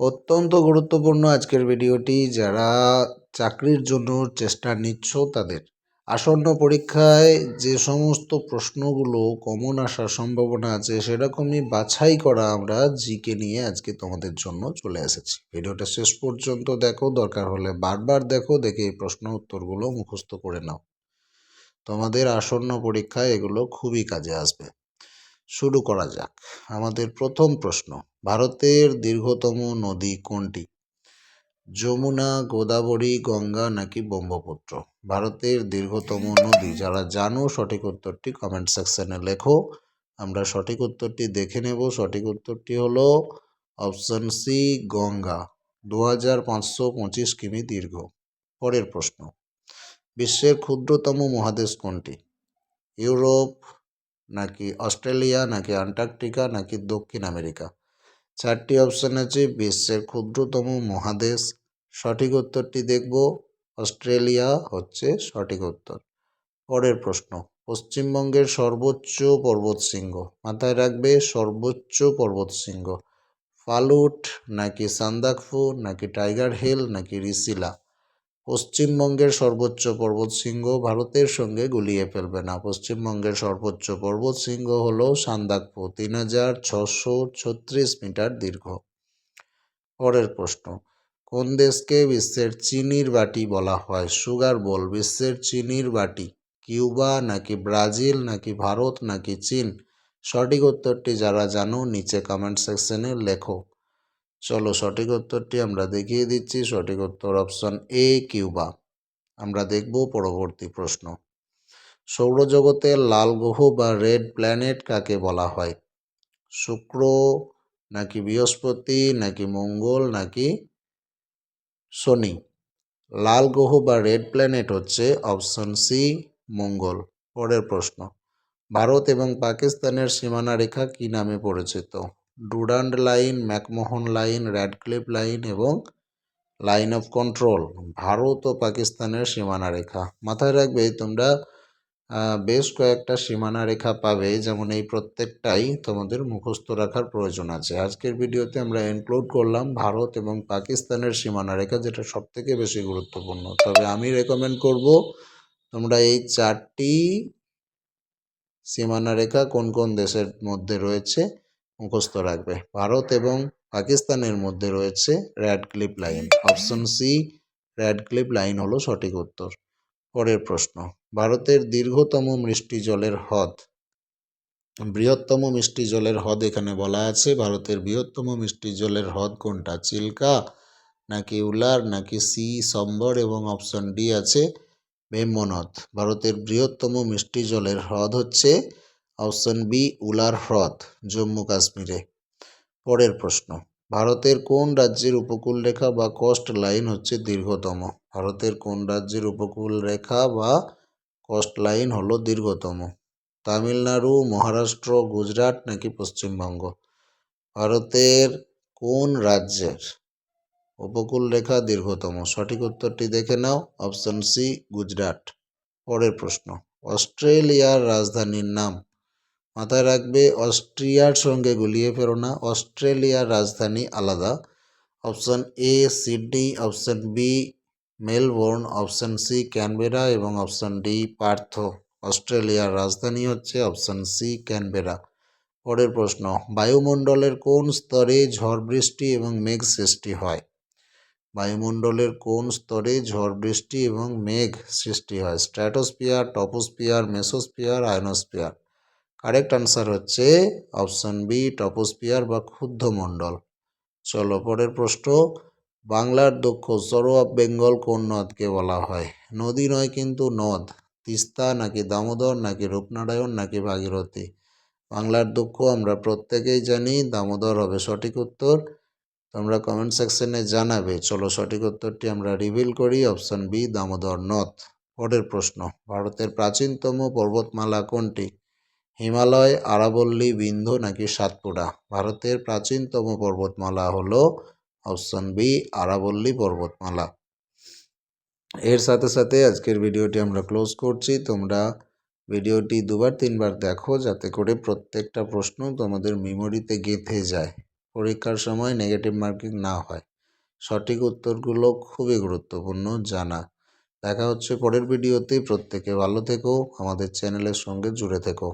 অত্যন্ত গুরুত্বপূর্ণ আজকের ভিডিওটি। যারা চাকরির জন্য চেষ্টা নিচ্ছ তাদের আসন্ন পরীক্ষায় যে সমস্ত প্রশ্নগুলো কমন আসার সম্ভাবনা আছে, সেরকমই বাছাই করা আমরা জিকে নিয়ে আজকে তোমাদের জন্য চলে এসেছি। ভিডিওটা শেষ পর্যন্ত দেখো, দরকার হলে বারবার দেখো, দেখে এই প্রশ্ন উত্তরগুলো মুখস্থ করে নাও। তোমাদের আসন্ন পরীক্ষায় এগুলো খুবই কাজে আসবে। শুরু করা যাক। আমাদের প্রথম প্রশ্ন, ভারতের দীর্ঘতম নদী কোনটি? যমুনা, গোদাবরী, গঙ্গা নাকি ব্রহ্মপুত্র? ভারতের দীর্ঘতম নদী, যারা জানো সঠিক উত্তরটি কমেন্ট সেকশনে লেখো। আমরা সঠিক উত্তরটি দেখে নেব। সঠিক উত্তরটি হলো অপশন সি গঙ্গা দু হাজার পাঁচশো পঁচিশ কিমি দীর্ঘ। পরের প্রশ্ন, বিশ্বের ক্ষুদ্রতম মহাদেশ কোনটি? ইউরোপ নাকি অস্ট্রেলিয়া, নাকি আন্টার্কটিকা, নাকি দক্ষিণ আমেরিকা? চারটি অপশান আছে, বিশ্বের ক্ষুদ্রতম মহাদেশ। সঠিক উত্তরটি দেখব। অস্ট্রেলিয়া হচ্ছে সঠিক উত্তর। পরের প্রশ্ন, পশ্চিমবঙ্গের সর্বোচ্চ পর্বতশৃঙ্গ মাথায় রাখবে, সর্বোচ্চ পর্বতশৃঙ্গ ফালুট, নাকি সান্দাকফু, নাকি টাইগার হিল, নাকি রিসিলা? পশ্চিমবঙ্গের সর্বোচ্চ পর্বতশৃঙ্গ ভারতের সঙ্গে গুলিয়ে ফেলবে না। পশ্চিমবঙ্গের সর্বোচ্চ পর্বত পর্বতশৃঙ্গ হল সান্দাকফু, তিন হাজার ছশো ছত্রিশ মিটার দীর্ঘ। পরের প্রশ্ন, কোন দেশকে বিশ্বের চিনির বাটি বলা হয়? সুগার বল, বিশ্বের চিনির বাটি, কিউবা নাকি ব্রাজিল, নাকি ভারত, নাকি চীন? সঠিক উত্তরটি যারা জানো, নিচে কমেন্ট সেকশনে লেখো। চলো সঠিক উত্তরটি আমরা দেখিয়ে দিচ্ছি। সঠিক উত্তর অপশন এ, কিউবা। আমরা দেখব পরবর্তী প্রশ্ন। সৌরজগতে লাল গ্রহ বা রেড প্ল্যানেট কাকে বলা হয়? শুক্র, নাকি বৃহস্পতি, নাকি মঙ্গল, নাকি শনি? লাল গ্রহ বা রেড প্ল্যানেট হচ্ছে অপশন সি, মঙ্গল। পরের প্রশ্ন। ভারত এবং পাকিস্তানের সীমানা রেখা কী নামে পরিচিত? Durand line McMahon line Radcliffe line এবং লাইন অফ কন্ট্রোল ভারত ও পাকিস্তানের সীমানা রেখা। মাথায় রাখবে তোমরা বেশ কয়েকটা সীমানা রেখা পাবে, যেমন এই প্রত্যেকটাই তোমাদের মুখস্থ রাখার প্রয়োজন আছে। আজকের ভিডিওতে আমরা ইনক্লুড করলাম ভারত এবং পাকিস্তানের সীমানা রেখা, যেটা সবথেকে বেশি গুরুত্বপূর্ণ। তবে আমি রেকমেন্ড করব, তোমরা এই চারটি সীমানা রেখা কোন কোন দেশের মধ্যে রয়েছে মুখস্থ রাখবে। ভারত এবং পাকিস্তানের মধ্যে রয়েছে Radcliffe line option C Radcliffe line হলো সঠিক উত্তর। পরের প্রশ্ন, ভারতের দীর্ঘতম মিষ্টি জলের হ্রদ। বৃহত্তম মিষ্টি জলের হ্রদ এখানে বলা আছে। ভারতের বৃহত্তম মিষ্টি জলের হ্রদ কোনটা? চিল্কা নাকি উলার নাকি সি, সম্বর এবং অপশন ডি আছে ব্রহ্মনদ ভারতের বৃহত্তম মিষ্টি জলের হ্রদ হচ্ছে অপশন বি. উলার হ্রদ জম্মু কাশ্মীরে। পরের প্রশ্ন, ভারতের কোন রাজ্যের উপকূল রেখা বা কস্ট লাইন হচ্ছে দীর্ঘতম? ভারতের কোন রাজ্যের উপকূল রেখা বা কস্ট লাইন হলো দীর্ঘতম? তামিলনাড়ু, মহারাষ্ট্র, গুজরাট নাকি পশ্চিমবঙ্গ? ভারতের কোন রাজ্যের উপকূল রেখা দীর্ঘতম? সঠিক উত্তরটি দেখে নাও অপশন সি গুজরাট। পরের প্রশ্ন, অস্ট্রেলিয়ার রাজধানীর নাম মাথায় রাখবে, অস্ট্রিয়ার সঙ্গে গুলিয়ে ফেরো না অস্ট্রেলিয়ার রাজধানী আলাদা। Option A, Sydney, option B, Melbourne, option C, Canberra এবং অপশন ডি, পার্থ। অস্ট্রেলিয়ার রাজধানী হচ্ছে অপশন সি, ক্যানবেরা। পরের প্রশ্ন, বায়ুমণ্ডলের কোন স্তরে ঝড় বৃষ্টি এবং মেঘ সৃষ্টি হয়? বায়ুমণ্ডলের কোন স্তরে ঝড় বৃষ্টি এবং মেঘ সৃষ্টি হয়? Stratosphere troposphere mesosphere ionosphere correct answer হচ্ছে অপশন বি টপোস্পিয়ার বা ক্ষুদ্ধ মণ্ডল চলো পরের প্রশ্ন, বাংলার দক্ষ সরো অফ বেঙ্গল কোন নদকে বলা হয়? নদী নয় কিন্তু নদ, তিস্তা নাকি দামোদর নাকি রূপনারায়ণ নাকি ভাগীরথী? বাংলার দুঃখ আমরা প্রত্যেকেই জানি, দামোদর হবে সঠিক উত্তর। তোমরা কমেন্ট সেকশনে জানাবে। চলো সঠিক উত্তরটি আমরা রিভিল করি অপশন বি দামোদর নথ পরের প্রশ্ন, ভারতের প্রাচীনতম পর্বতমালা কোনটি? হিমালয়, আরাবল্লী বিন্ধু নাকি সাতপুরা? ভারতের প্রাচীনতম পর্বতমালা হল অপশন বি, আরাবল্লী পর্বতমালা। এর সাথে সাথে আজকের ভিডিওটি আমরা ক্লোজ করছি। তোমরা ভিডিওটি দুবার, তিনবার দেখো যাতে করে প্রত্যেকটা প্রশ্ন তোমাদের মেমোরিতে গেঁথে যায়। পরীক্ষার সময় নেগেটিভ মার্কিং না হয়। সঠিক উত্তরগুলো খুবই গুরুত্বপূর্ণ জানা। দেখা হচ্ছে পরের ভিডিওতে। প্রত্যেকে ভালো থেকো। আমাদের চ্যানেলের সঙ্গে জুড়ে থেকো।